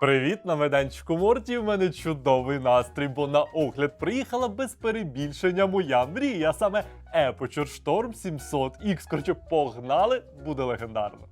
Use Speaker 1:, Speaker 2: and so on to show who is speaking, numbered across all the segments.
Speaker 1: Привіт на майданчику Морті. В мене чудовий настрій, бо на огляд приїхала без перебільшення моя мрія, саме Aperture Storm 700X. Коротше, погнали, буде легендарно.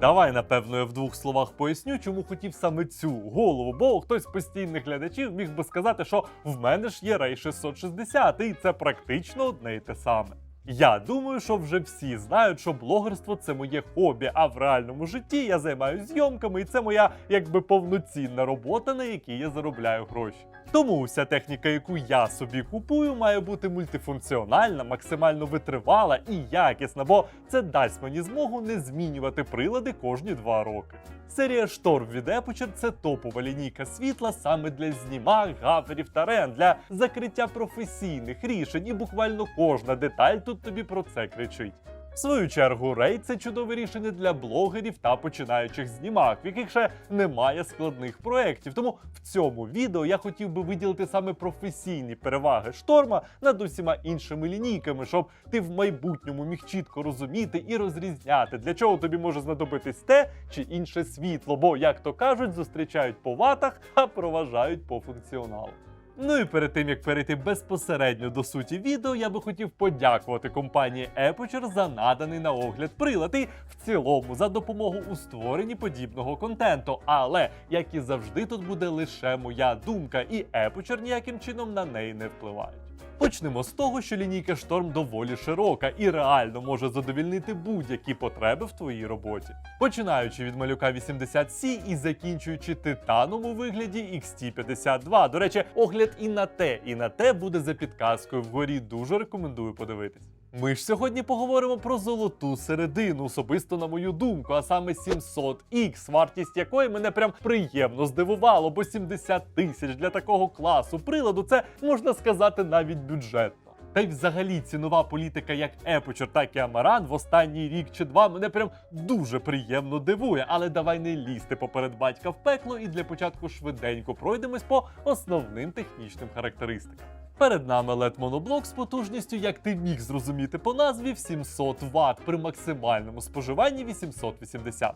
Speaker 1: Давай, напевно, я в двох словах поясню, чому хотів саме цю голову, бо хтось з постійних глядачів міг би сказати, що в мене ж є Ray 660, і це практично одне й те саме. Я думаю, що вже всі знають, що блогерство це моє хобі, а в реальному житті я займаюся зйомками, і це моя якби повноцінна робота, на якій я заробляю гроші. Тому вся техніка, яку я собі купую, має бути мультифункціональна, максимально витривала і якісна, бо це дасть мені змогу не змінювати прилади кожні два роки. Серія шторм від Aperture – це топова лінійка світла саме для знімак, гаферів та рен, для закриття професійних рішень, і буквально кожна деталь тут тобі про це кричить. В свою чергу, Ray – це чудове рішення для блогерів та починаючих знімак, в яких ще немає складних проєктів. Тому в цьому відео я хотів би виділити саме професійні переваги шторма над усіма іншими лінійками, щоб ти в майбутньому міг чітко розуміти і розрізняти, для чого тобі може знадобитись те чи інше світло, бо, як то кажуть, зустрічають по ватах, а проважають по функціоналу. Ну і перед тим як перейти безпосередньо до суті відео, я би хотів подякувати компанії Aperture за наданий на огляд прилад і в цілому за допомогу у створенні подібного контенту. Але як і завжди, тут буде лише моя думка, і Aperture ніяким чином на неї не впливають. Почнемо з того, що лінійка шторм доволі широка і реально може задовільнити будь-які потреби в твоїй роботі. Починаючи від малюка 80C і закінчуючи титаном у вигляді XT52. До речі, огляд і на те, і на те буде за підказкою вгорі. Дуже рекомендую подивитись. Ми ж сьогодні поговоримо про золоту середину, особисто на мою думку, а саме 700X, вартість якої мене прям приємно здивувало, бо 70 тисяч для такого класу приладу це можна сказати навіть бюджетно. Та й взагалі цінова політика як Aperture, так і Amaran в останній рік чи два мене прям дуже приємно дивує. Але давай не лізти поперед батька в пекло і для початку швиденько пройдемось по основним технічним характеристикам. Перед нами led моноблок з потужністю, як ти міг зрозуміти по назві, в 700 Вт при максимальному споживанні 880.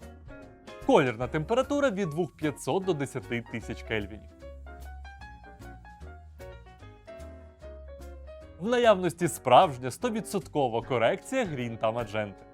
Speaker 1: Колірна температура від 2500 до 10 тисяч кельвінів. В наявності справжня 100% корекція грін та мадженти.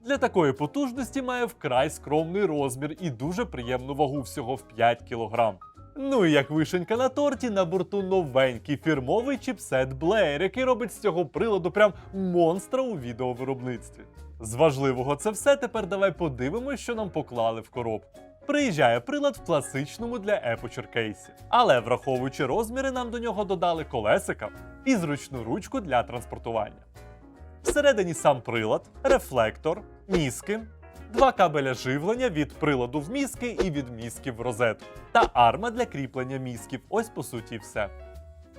Speaker 1: Для такої потужності має вкрай скромний розмір і дуже приємну вагу всього в 5 кг. Ну і як вишенька на торті, на борту новенький фірмовий чіпсет Blair, який робить з цього приладу прям монстра у відеовиробництві. З важливого це все. Тепер давай подивимось, що нам поклали в коробку. Приїжджає прилад в класичному для Aperture кейсі. Але враховуючи розміри, нам до нього додали колесика і зручну ручку для транспортування. Всередині сам прилад, рефлектор, мізки, два кабеля живлення від приладу в мізки і від мізки в розетку, та арма для кріплення мізків. Ось по суті все.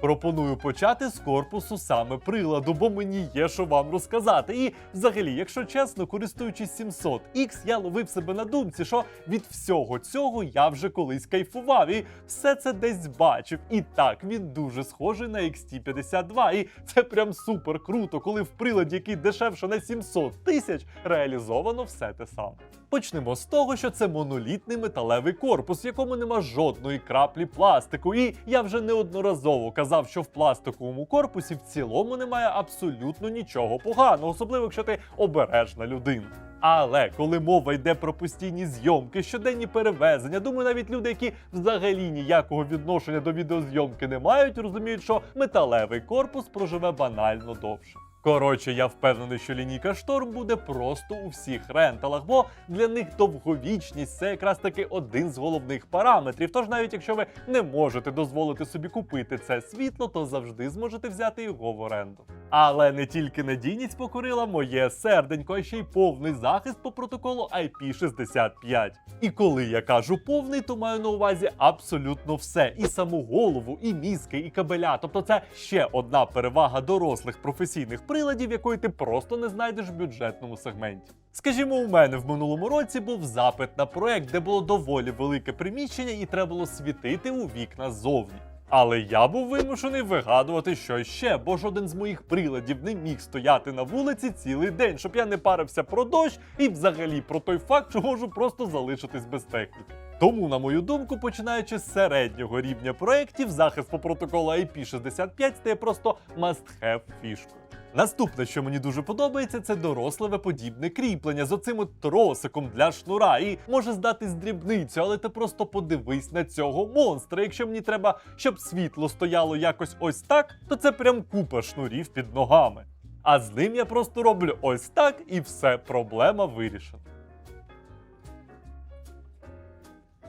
Speaker 1: Пропоную почати з корпусу саме приладу, бо мені є що вам розказати. І взагалі, якщо чесно, користуючись 700X, я ловив себе на думці, що від всього цього я вже колись кайфував і все це десь бачив. І так, він дуже схожий на XT52. І це прям супер круто, коли в приладі, який дешевше на 700 тисяч, реалізовано все те саме. Почнемо з того, що це монолітний металевий корпус, в якому нема жодної краплі пластику. І я вже неодноразово казав, що в пластиковому корпусі в цілому немає абсолютно нічого поганого, особливо якщо ти обережна людина. Але коли мова йде про постійні зйомки, щоденні перевезення, думаю, навіть люди, які взагалі ніякого відношення до відеозйомки не мають, розуміють, що металевий корпус проживе банально довше. Коротше, я впевнений, що лінійка шторм буде просто у всіх ренталах, бо для них довговічність це якраз таки один з головних параметрів. Тож навіть якщо ви не можете дозволити собі купити це світло, то завжди зможете взяти його в оренду. Але не тільки надійність покорила моє серденько, а ще й повний захист по протоколу IP65. І коли я кажу повний, то маю на увазі абсолютно все: і саму голову, і мізки, і кабеля. Тобто, це ще одна перевага дорослих професійних приладів, якої ти просто не знайдеш в бюджетному сегменті. Скажімо, у мене в минулому році був запит на проект, де було доволі велике приміщення, і треба було світити у вікна ззовні. Але я був вимушений вигадувати щось ще, бо жоден з моїх приладів не міг стояти на вулиці цілий день, щоб я не парився про дощ і взагалі про той факт, що можу просто залишитись без техніки. Тому, на мою думку, починаючи з середнього рівня проєктів, захист по протоколу IP65 стає просто must-have фішкою. Наступне, що мені дуже подобається, це доросле подібне кріплення з оцим тросиком для шнура. І може здатись дрібницю, але ти просто подивись на цього монстра. Якщо мені треба, щоб світло стояло якось ось так, то це прям купа шнурів під ногами. А з ним я просто роблю ось так, і все, проблема вирішена.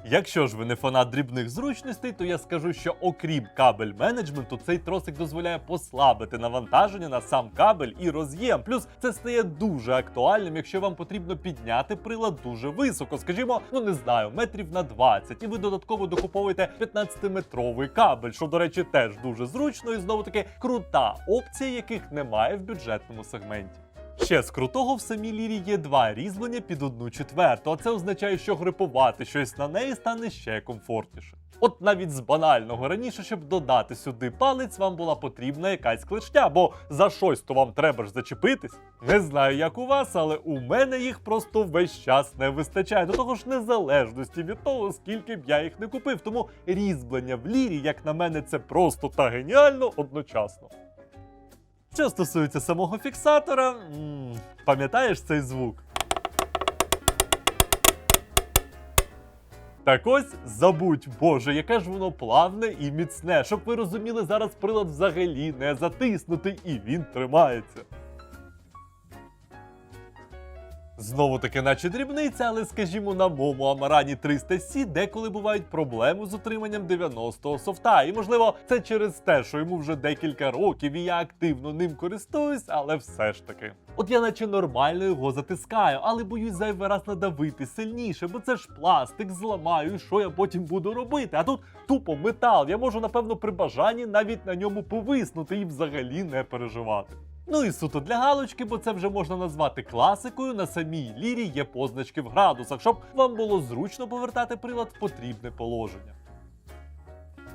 Speaker 1: Якщо ж ви не фанат дрібних зручностей, то я скажу, що окрім кабель менеджменту, цей тросик дозволяє послабити навантаження на сам кабель і роз'єм. Плюс це стає дуже актуальним, якщо вам потрібно підняти прилад дуже високо, скажімо, ну не знаю, метрів на 20, і ви додатково докуповуєте 15-метровий кабель, що, до речі, теж дуже зручно і знову таки крута опція, яких немає в бюджетному сегменті. Ще з крутого в самій лірі є два різьблення під одну четверту, а це означає, що грипувати щось на неї стане ще комфортніше. От навіть з банального раніше, щоб додати сюди палець, вам була потрібна якась клешня, бо за щось то вам треба ж зачепитись. Не знаю, як у вас, але у мене їх просто весь час не вистачає. До того ж, незалежності від того, скільки б я їх не купив. Тому різьблення в лірі, як на мене, це просто та геніально одночасно. Що стосується самого фіксатора, пам'ятаєш цей звук? Так ось забудь, боже, яке ж воно плавне і міцне, щоб ви розуміли, зараз прилад взагалі не затиснутий і він тримається. Знову таки, наче дрібниця, але скажімо, на моєму Амарані 300C деколи бувають проблеми з отриманням 90-го софта. І можливо, це через те, що йому вже декілька років і я активно ним користуюсь, але все ж таки. От я наче нормально його затискаю, але боюсь зайвий раз надавити сильніше, бо це ж пластик зламаю, і що я потім буду робити? А тут тупо метал. Я можу, напевно, при бажанні навіть на ньому повиснути і взагалі не переживати. Ну і суто для галочки, бо це вже можна назвати класикою. На самій лірі є позначки в градусах, щоб вам було зручно повертати прилад в потрібне положення.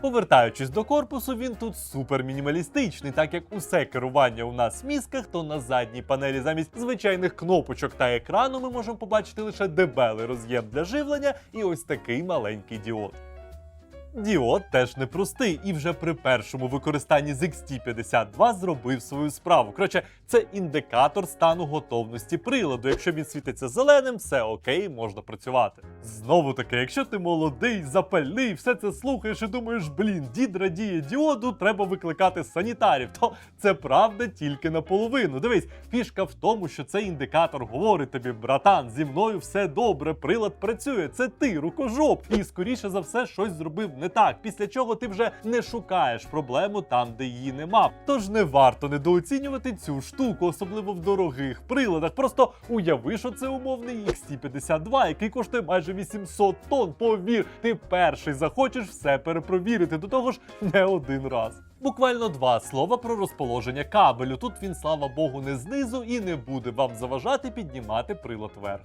Speaker 1: Повертаючись до корпусу, він тут супер мінімалістичний, так як усе керування у нас в мізках, то на задній панелі замість звичайних кнопочок та екрану ми можемо побачити лише дебелий роз'єм для живлення і ось такий маленький діод. Діод теж непростий і вже при першому використанні з XT52 зробив свою справу. Коротше, це індикатор стану готовності приладу. Якщо він світиться зеленим, все окей, можна працювати. Знову таки, якщо ти молодий, запальний, все це слухаєш і думаєш, блін, дід радіє діоду, треба викликати санітарів. То це правда тільки наполовину. Дивись, фішка в тому, що цей індикатор говорить тобі, братан, зі мною все добре, прилад працює. Це ти, рукожоп, і скоріше за все щось зробив не так. Після чого ти вже не шукаєш проблему там, де її нема. Тож не варто недооцінювати цю штуку, особливо в дорогих приладах. Просто уяви, що це умовний XT52, який коштує майже 800 тонн. Повір, ти перший захочеш все перепровірити. До того ж, не один раз. Буквально два слова про розположення кабелю. Тут він, слава Богу, не знизу і не буде вам заважати піднімати прилад вверх.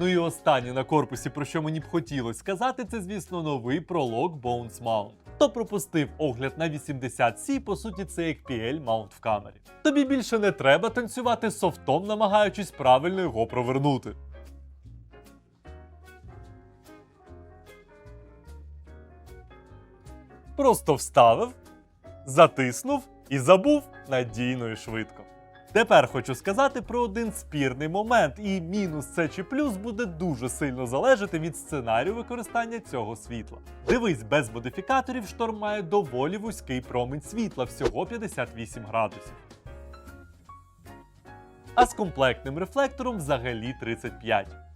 Speaker 1: Ну і останнє на корпусі, про що мені б хотілося сказати, це, звісно, новий пролог Bones Mount. Хто пропустив огляд на 80C, по суті, це як PL маунт в камері. Тобі більше не треба танцювати софтом, намагаючись правильно його провернути. Просто вставив, затиснув і забув надійно і швидко. Тепер хочу сказати про один спірний момент, і мінус це чи плюс буде дуже сильно залежати від сценарію використання цього світла. Дивись, без модифікаторів шторм має доволі вузький промінь світла, всього 58 градусів. А з комплектним рефлектором взагалі 35.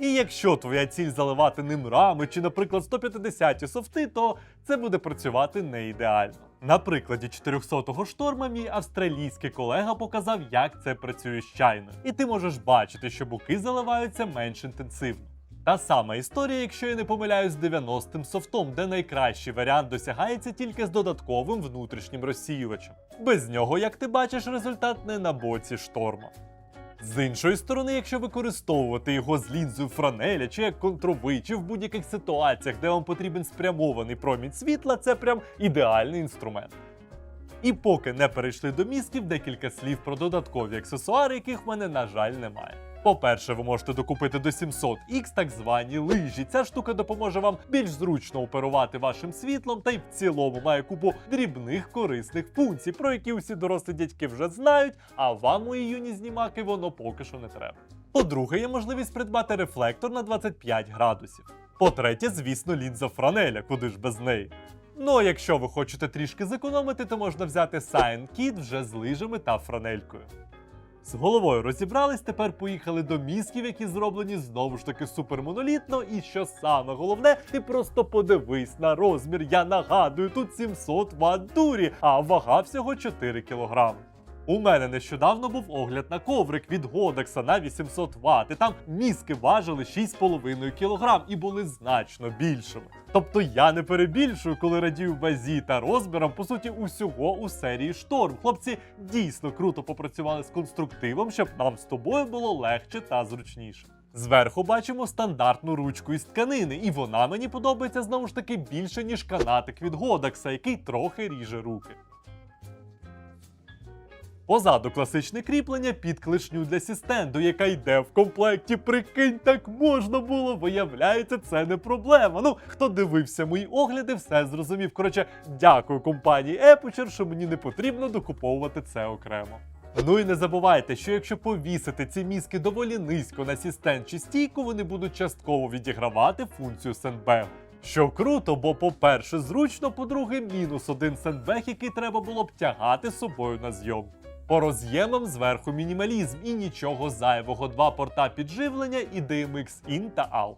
Speaker 1: І якщо твоя ціль заливати ним рами чи, наприклад, 150-ті софти, то це буде працювати не ідеально. На прикладі 400-го шторма мій австралійський колега показав, як це працює з чайною. І ти можеш бачити, що боки заливаються менш інтенсивно. Та сама історія, якщо я не помиляюсь, з 90-м софтом, де найкращий варіант досягається тільки з додатковим внутрішнім розсіювачем. Без нього, як ти бачиш, результат не на боці шторма. З іншої сторони, якщо використовувати його з лінзою франеля чи як контровий, чи в будь-яких ситуаціях, де вам потрібен спрямований промінь світла, це прям ідеальний інструмент. І поки не перейшли до мізків, декілька слів про додаткові аксесуари, яких в мене, на жаль, немає. По-перше, ви можете докупити до 700X так звані лижі. Ця штука допоможе вам більш зручно оперувати вашим світлом та й в цілому має купу дрібних корисних функцій, про які усі дорослі дядьки вже знають, а вам, мої юні знімаки, воно поки що не треба. По-друге, є можливість придбати рефлектор на 25 градусів. По-третє, звісно, лінза франеля, куди ж без неї. Ну а якщо ви хочете трішки зекономити, то можна взяти Sign Kit вже з лижами та франелькою. З головою розібрались, тепер поїхали до мізків, які зроблені знову ж таки супермонолітно. І що саме головне, ти просто подивись на розмір. Я нагадую, тут 700 ватт дурі, а вага всього 4 кілограми. У мене нещодавно був огляд на коврик від Годекса на 800 Вт, і там мізки важили 6,5 кг і були значно більшими. Тобто я не перебільшую, коли радію вазі та розмірам, по суті, усього у серії шторм. Хлопці дійсно круто попрацювали з конструктивом, щоб нам з тобою було легше та зручніше. Зверху бачимо стандартну ручку із тканини, і вона мені подобається знову ж таки більше, ніж канатик від Годекса, який трохи ріже руки. Позаду класичне кріплення під клешню для сістенду, яка йде в комплекті. Прикинь, так можна було. Виявляється, це не проблема. Ну, хто дивився мої огляди, все зрозумів. Коротше, дякую компанії Aputure, що мені не потрібно докуповувати це окремо. Ну і не забувайте, що якщо повісити ці мізки доволі низько на сістен чи стійку, вони будуть частково відігравати функцію сендбегу. Що круто, бо, по-перше, зручно, по-друге, мінус один сендбег, який треба було б тягати з собою на зйомку. По роз'ємам зверху мінімалізм і нічого зайвого. Два порта підживлення і DMX IN та OUT.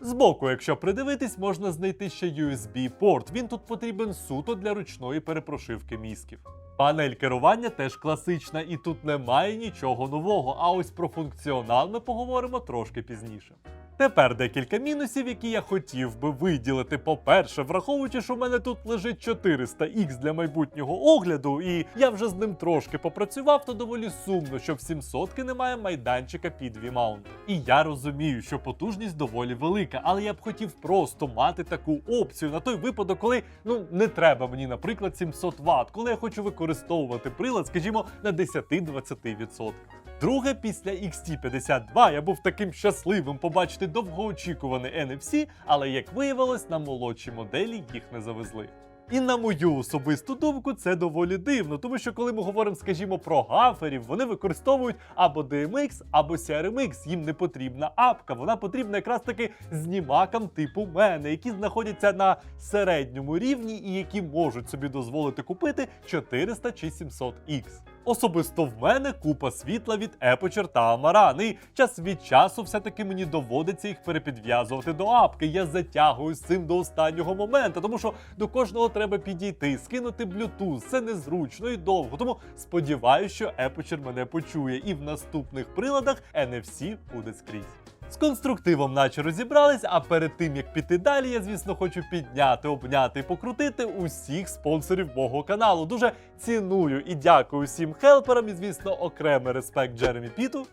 Speaker 1: Збоку, якщо придивитись, можна знайти ще USB-порт. Він тут потрібен суто для ручної перепрошивки мізків. Панель керування теж класична, і тут немає нічого нового. А ось про функціонал ми поговоримо трошки пізніше. Тепер декілька мінусів, які я хотів би виділити. По-перше, враховуючи, що в мене тут лежить 400X для майбутнього огляду, і я вже з ним трошки попрацював, то доволі сумно, що в 700 немає майданчика під V-mount. І я розумію, що потужність доволі велика, але я б хотів просто мати таку опцію на той випадок, коли ну не треба мені, наприклад, 700 Вт, коли я хочу використовувати прилад, скажімо, на 10-20%. Друге, після XT52 я був таким щасливим побачити довгоочікуваний NFC, але як виявилось, на молодші моделі їх не завезли. І на мою особисту думку, це доволі дивно, тому що коли ми говоримо, скажімо, про гаферів, вони використовують або DMX, або CRMX. Їм не потрібна апка, вона потрібна якраз таки знімакам типу мене, які знаходяться на середньому рівні і які можуть собі дозволити купити 400 чи 700 X. Особисто в мене купа світла від Aperture та Amaran, і час від часу все-таки мені доводиться їх перепідв'язувати до апки. Я затягую з цим до останнього моменту, тому що до кожного треба підійти, скинути Bluetooth. Це незручно і довго. Тому сподіваюся, що Aperture мене почує, і в наступних приладах NFC буде скрізь. З конструктивом наче розібрались, а перед тим як піти далі, я звісно хочу підняти, обняти і покрутити усіх спонсорів мого каналу. Дуже ціную і дякую всім хелперам, і звісно, окремий респект Джеремі Піту,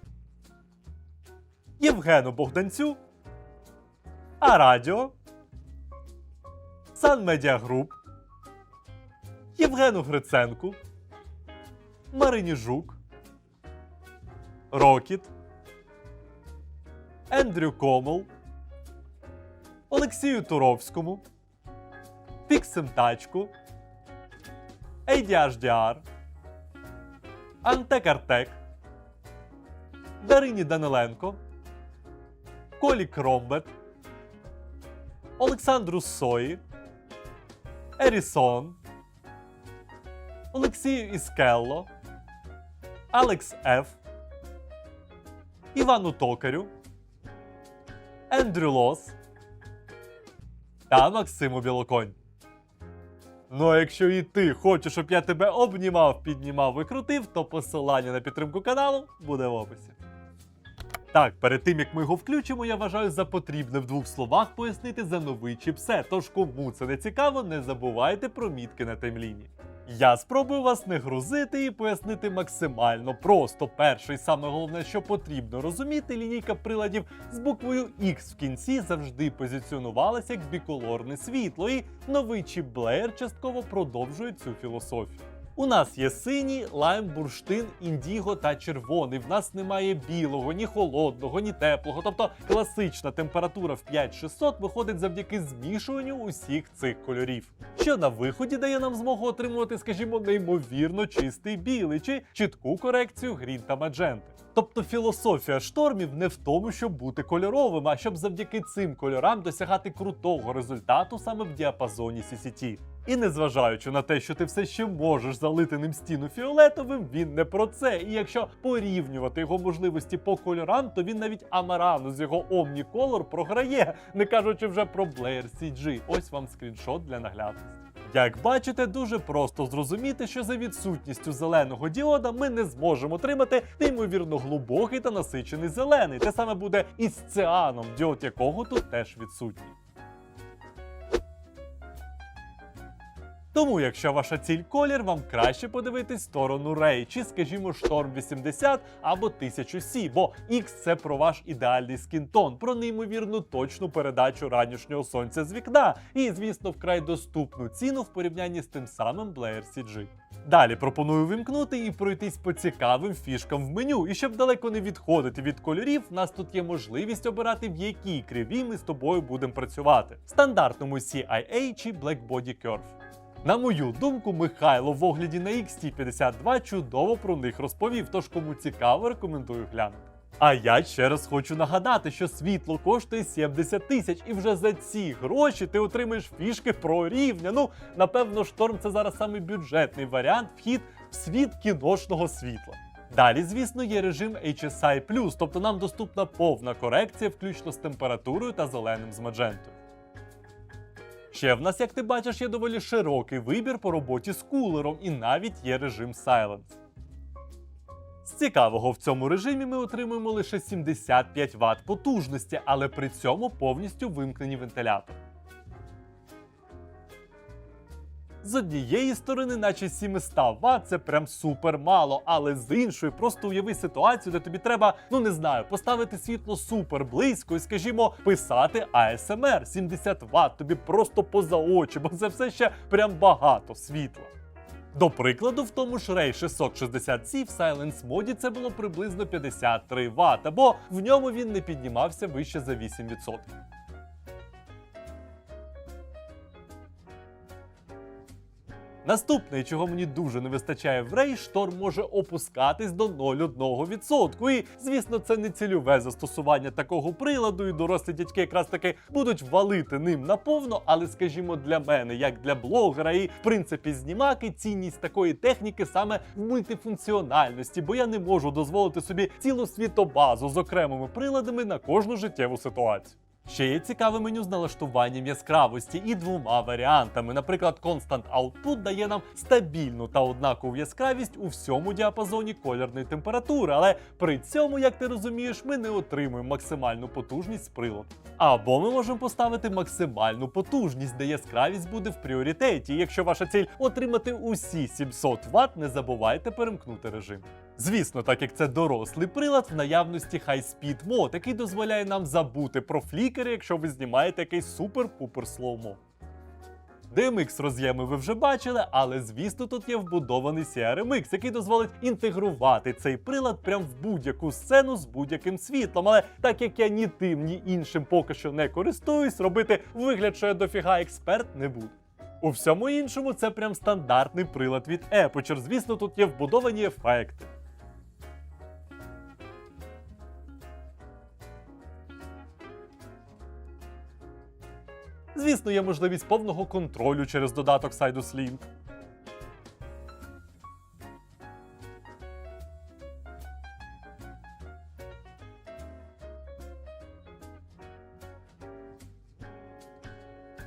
Speaker 1: Євгену Богданцю, Арадіо, Сан Медіа Груп, Євгену Гриценку, Марині Жук, Рокіт. Ендрю Комол, Олексію Туровському, Піксим Тачку, ADHDR, Антек Артек, Дарині Даниленко, Колі Кромбет, Олександру Сої, Ерісон, Олексію Іскелло, Алекс Ф, Івану Токарю. Ендрю Лос та Максиму Білоконь. Ну а якщо і ти хочеш, щоб я тебе обнімав, піднімав і крутив, то посилання на підтримку каналу буде в описі. Так, перед тим як ми його включимо, я вважаю за потрібне в двох словах пояснити за новий чіпсет. Тож кому це не цікаво, не забувайте про мітки на таймліні. Я спробую вас не грузити і пояснити максимально просто. Перше і саме головне, що потрібно розуміти, лінійка приладів з буквою X в кінці завжди позиціонувалася як біколорне світло, і новий чіп Blair частково продовжує цю філософію. У нас є синій, лайм, бурштин, індіго та червоний. В нас немає білого, ні холодного, ні теплого. Тобто класична температура в 5600 виходить завдяки змішуванню усіх цих кольорів. Що на виході дає нам змогу отримувати, скажімо, неймовірно чистий білий чи чітку корекцію грін та мадженти. Тобто філософія штормів не в тому, щоб бути кольоровим, а щоб завдяки цим кольорам досягати крутого результату саме в діапазоні CCT. І незважаючи на те, що ти все ще можеш залити ним стіну фіолетовим, він не про це. І якщо порівнювати його можливості по кольорам, то він навіть Амарану з його Omnicolor програє, не кажучи вже про Blair CG. Ось вам скріншот для наглядності. Як бачите, дуже просто зрозуміти, що за відсутністю зеленого діода ми не зможемо отримати неймовірно глибокий та насичений зелений. Те саме буде і з цианом, діод якого тут теж відсутній. Тому, якщо ваша ціль колір, вам краще подивитись сторону Рей, чи, скажімо, Шторм 80 або 1000 c бо X це про ваш ідеальний скінтон, про неймовірну точну передачу ранішнього сонця з вікна, і, звісно, вкрай доступну ціну в порівнянні з тим самим Blair CG. Далі пропоную вимкнути і пройтись по цікавим фішкам в меню. І щоб далеко не відходити від кольорів, в нас тут є можливість обирати, в якій криві ми з тобою будемо працювати: стандартному CIA чи Black Body Curve. На мою думку, Михайло в огляді на XT52 чудово про них розповів, тож кому цікаво, рекомендую глянути. А я ще раз хочу нагадати, що світло коштує 70 тисяч, і вже за ці гроші ти отримаєш фішки про рівня. Ну, напевно, шторм це зараз самий бюджетний варіант вхід в світ кіношного світла. Далі, звісно, є режим HSI+, тобто нам доступна повна корекція, включно з температурою та зеленим з маджентою. Ще в нас, як ти бачиш, є доволі широкий вибір по роботі з кулером, і навіть є режим Silence. З цікавого в цьому режимі ми отримуємо лише 75 Вт потужності, але при цьому повністю вимкнені вентилятори. З однієї сторони, наче 700 Вт, це прям супер мало, але з іншої, просто уяви ситуацію, де тобі треба, ну не знаю, поставити світло супер близько і, скажімо, писати ASMR 70 Вт, тобі просто поза очі, бо це все ще прям багато світла. До прикладу, в тому ж Ray 660C в Silence моді це було приблизно 53 Вт, або в ньому він не піднімався вище за 8%. Наступне, чого мені дуже не вистачає в Ray, шторм може опускатись до 0,1%. І, звісно, це не цільове застосування такого приладу, і дорослі дядьки якраз таки будуть валити ним наповно, але, скажімо, для мене, як для блогера, і в принципі знімаки, цінність такої техніки саме в мультифункціональності, бо я не можу дозволити собі цілу світобазу з окремими приладами на кожну життєву ситуацію. Ще є цікаве меню з налаштуванням яскравості і двома варіантами. Наприклад, Constant Output дає нам стабільну та однакову яскравість у всьому діапазоні кольорної температури, але при цьому, як ти розумієш, ми не отримуємо максимальну потужність з приладу. Або ми можемо поставити максимальну потужність, де яскравість буде в пріоритеті. Якщо ваша ціль отримати усі 700 Вт, не забувайте перемкнути режим. Звісно, так як це дорослий прилад, в наявності High Speed мод, який дозволяє нам забути про флікери, якщо ви знімаєте якийсь супер-пупер слоумо. DMX роз'єми ви вже бачили, але звісно тут є вбудований CRMX, який дозволить інтегрувати цей прилад прямо в будь-яку сцену з будь-яким світлом. Але так як я ні тим, ні іншим поки що не користуюсь, робити вигляд, що я дофіга експерт не буду. У всьому іншому це прям стандартний прилад від Aperture. Звісно, тут є вбудовані ефекти. Звісно, є можливість повного контролю через додаток Sidus Link.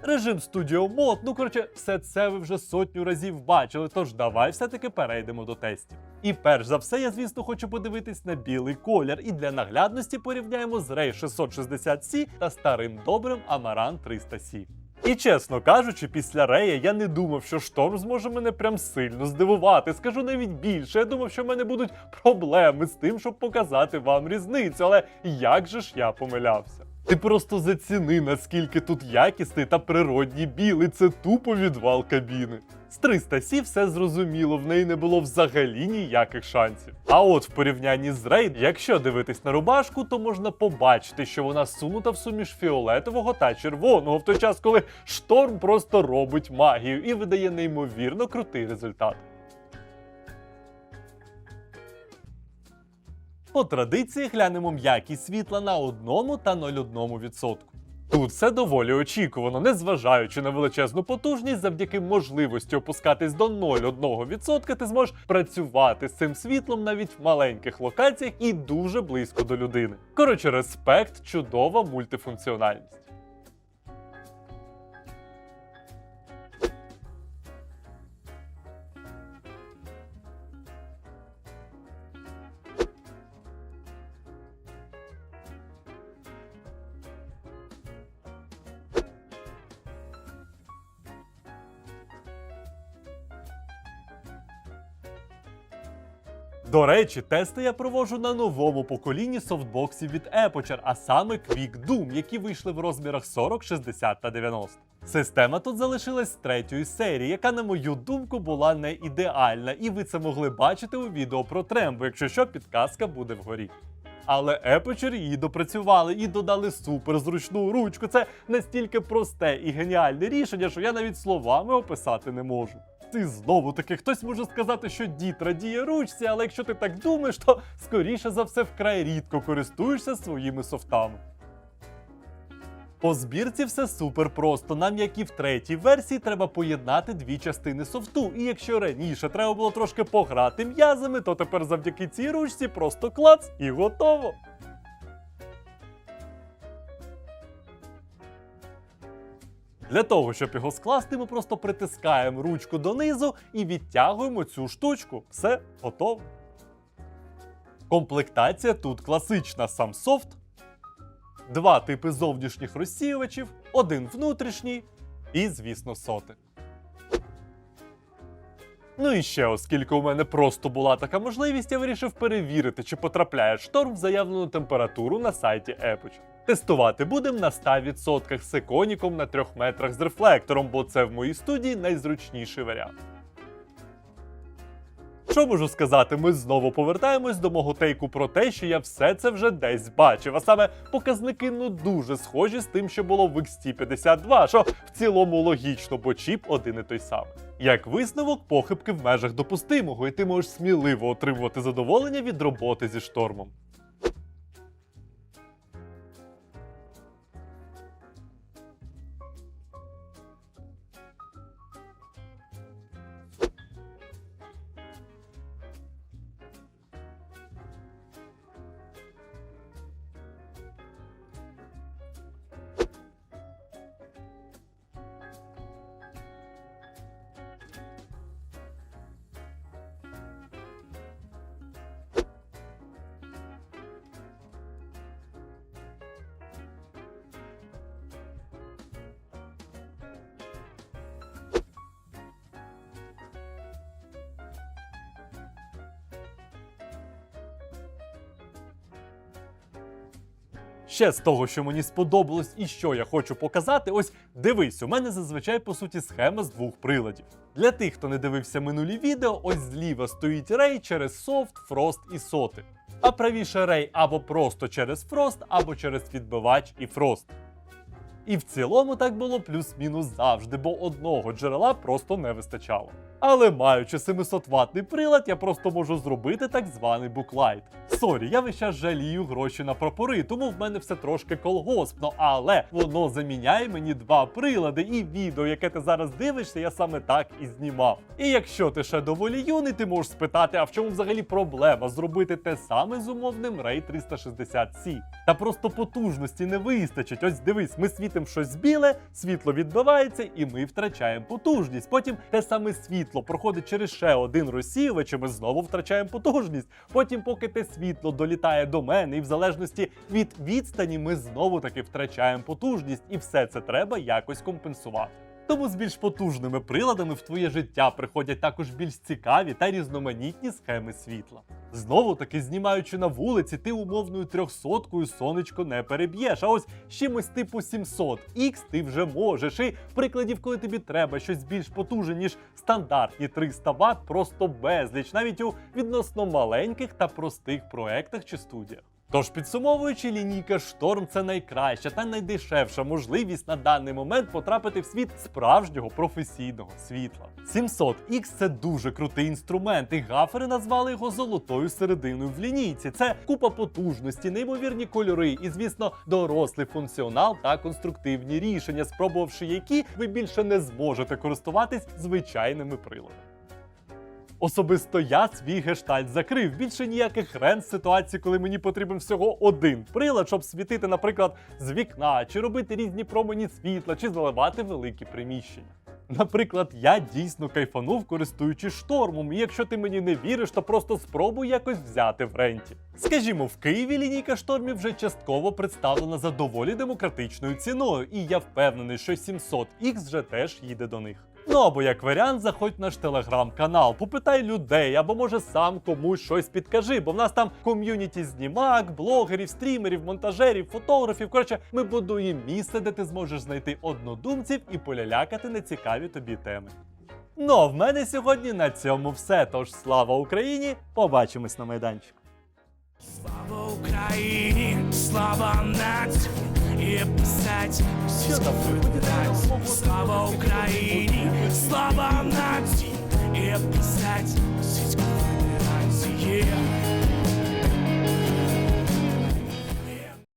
Speaker 1: Режим Studio Mode, ну коротше, все це ви вже сотню разів бачили, тож давай все-таки перейдемо до тестів. І перш за все, я, звісно, хочу подивитись на білий колір, і для наглядності порівняємо з Ray 660C та старим добрим Amaran 300C. І чесно кажучи, після Рея я не думав, що шторм зможе мене прям сильно здивувати. Скажу навіть більше. Я думав, що в мене будуть проблеми з тим, щоб показати вам різницю. Але як же ж я помилявся? Ти просто заціни, наскільки тут якісний та природній білий. Це тупо відвал кабіни. З 300 сі все зрозуміло, в неї не було взагалі ніяких шансів. А от в порівнянні з Рейд, якщо дивитись на рубашку, то можна побачити, що вона сунута в суміш фіолетового та червоного, в той час, коли шторм просто робить магію і видає неймовірно крутий результат. По традиції глянемо м'якість світла на 1 та 0,1%. Тут все доволі очікувано, незважаючи на величезну потужність, завдяки можливості опускатись до 0,1%, ти зможеш працювати з цим світлом навіть в маленьких локаціях і дуже близько до людини. Коротше, респект, чудова мультифункціональність. До речі, тести я проводжу на новому поколінні софтбоксів від Aperture, а саме Quick Doom, які вийшли в розмірах 40, 60 та 90. Система тут залишилась третьої серії, яка, на мою думку, була не ідеальна, і ви це могли бачити у відео про трембу, якщо що, підказка буде вгорі. Але Aperture її допрацювали і додали суперзручну ручку. Це настільки просте і геніальне рішення, що я навіть словами описати не можу. Ти знову таки хтось може сказати, що дід радіє ручці, але якщо ти так думаєш, то скоріше за все вкрай рідко користуєшся своїми софтами. По збірці все супер просто. Нам, як і в третій версії, треба поєднати дві частини софту. І якщо раніше треба було трошки пограти м'язами, то тепер завдяки цій ручці просто клац і готово. Для того, щоб його скласти, ми просто притискаємо ручку донизу і відтягуємо цю штучку. Все готово. Комплектація тут класична софт, два типи зовнішніх розсіювачів, один внутрішній і, звісно, соти. Ну і ще, оскільки у мене просто була така можливість, я вирішив перевірити, чи потрапляє шторм в заявлену температуру на сайті Aperture. Тестувати будемо на 100% з іконіком на 3 метрах з рефлектором, бо це в моїй студії найзручніший варіант. Що можу сказати, ми знову повертаємось до мого тейку про те, що я все це вже десь бачив. А саме показники ну дуже схожі з тим, що було в XT52, що в цілому логічно, бо чіп один і той самий. Як висновок, похибки в межах допустимого, і ти можеш сміливо отримувати задоволення від роботи зі штормом. Ще з того, що мені сподобалось і що я хочу показати, ось дивись, у мене зазвичай по суті схема з двох приладів. Для тих, хто не дивився минулі відео, ось зліва стоїть рей через софт, фрост і соти. А правіше рей або просто через фрост, або через відбивач і фрост. І в цілому так було плюс-мінус завжди, бо одного джерела просто не вистачало. Але маючи 700 ватний прилад, я просто можу зробити так званий буклайт. Сорі, я весь час жалію гроші на прапори, тому в мене все трошки колгоспно, але воно заміняє мені два прилади, і відео, яке ти зараз дивишся, я саме так і знімав. І якщо ти ще доволі юний, ти можеш спитати, а в чому взагалі проблема зробити те саме з умовним Ray 360C? Та просто потужності не вистачить. Ось дивись, ми світимо щось біле, світло відбивається, і ми втрачаємо потужність. Потім те саме світло проходить через ще один розсіювач, і ми знову втрачаємо потужність. Потім, поки те світло долітає до мене, і в залежності від відстані, ми знову таки втрачаємо потужність, і все це треба якось компенсувати. Тому з більш потужними приладами в твоє життя приходять також більш цікаві та різноманітні схеми світла. Знову таки, знімаючи на вулиці, ти умовною трьохсоткою сонечко не переб'єш. А ось чимось типу 700X ти вже можеш. І прикладів, коли тобі треба щось більш потужне, ніж стандартні 300 Вт, просто безліч, навіть у відносно маленьких та простих проектах чи студіях. Тож підсумовуючи, лінійка Шторм це найкраща та найдешевша можливість на даний момент потрапити в світ справжнього професійного світла. 700X це дуже крутий інструмент, і гафери назвали його золотою серединою в лінійці. Це купа потужності, неймовірні кольори і, звісно, дорослий функціонал та конструктивні рішення, спробувавши які ви більше не зможете користуватись звичайними приладами. Особисто я свій гештальт закрив. Більше ніяких рен з ситуації, коли мені потрібен всього один прилад, щоб світити, наприклад, з вікна, чи робити різні промені світла, чи заливати великі приміщення. Наприклад, я дійсно кайфанув, користуючись штормом, і якщо ти мені не віриш, то просто спробуй якось взяти в ренті. Скажімо, в Києві лінійка штормів вже частково представлена за доволі демократичною ціною, і я впевнений, що 700X вже теж їде до них. Ну або як варіант, заходь в наш телеграм-канал, попитай людей, або може сам комусь щось підкажи, бо в нас там ком'юніті знімак, блогерів, стрімерів, монтажерів, фотографів. Коротше, ми будуємо місце, де ти зможеш знайти однодумців і полялякати на цікаві тобі теми. Ну а в мене сьогодні на цьому все. Тож слава Україні! Побачимось на майданчику.
Speaker 2: Слава Україні, слава нації, і писать
Speaker 1: видать.
Speaker 2: Слава Україні, слава нації, і писать сільську федерації.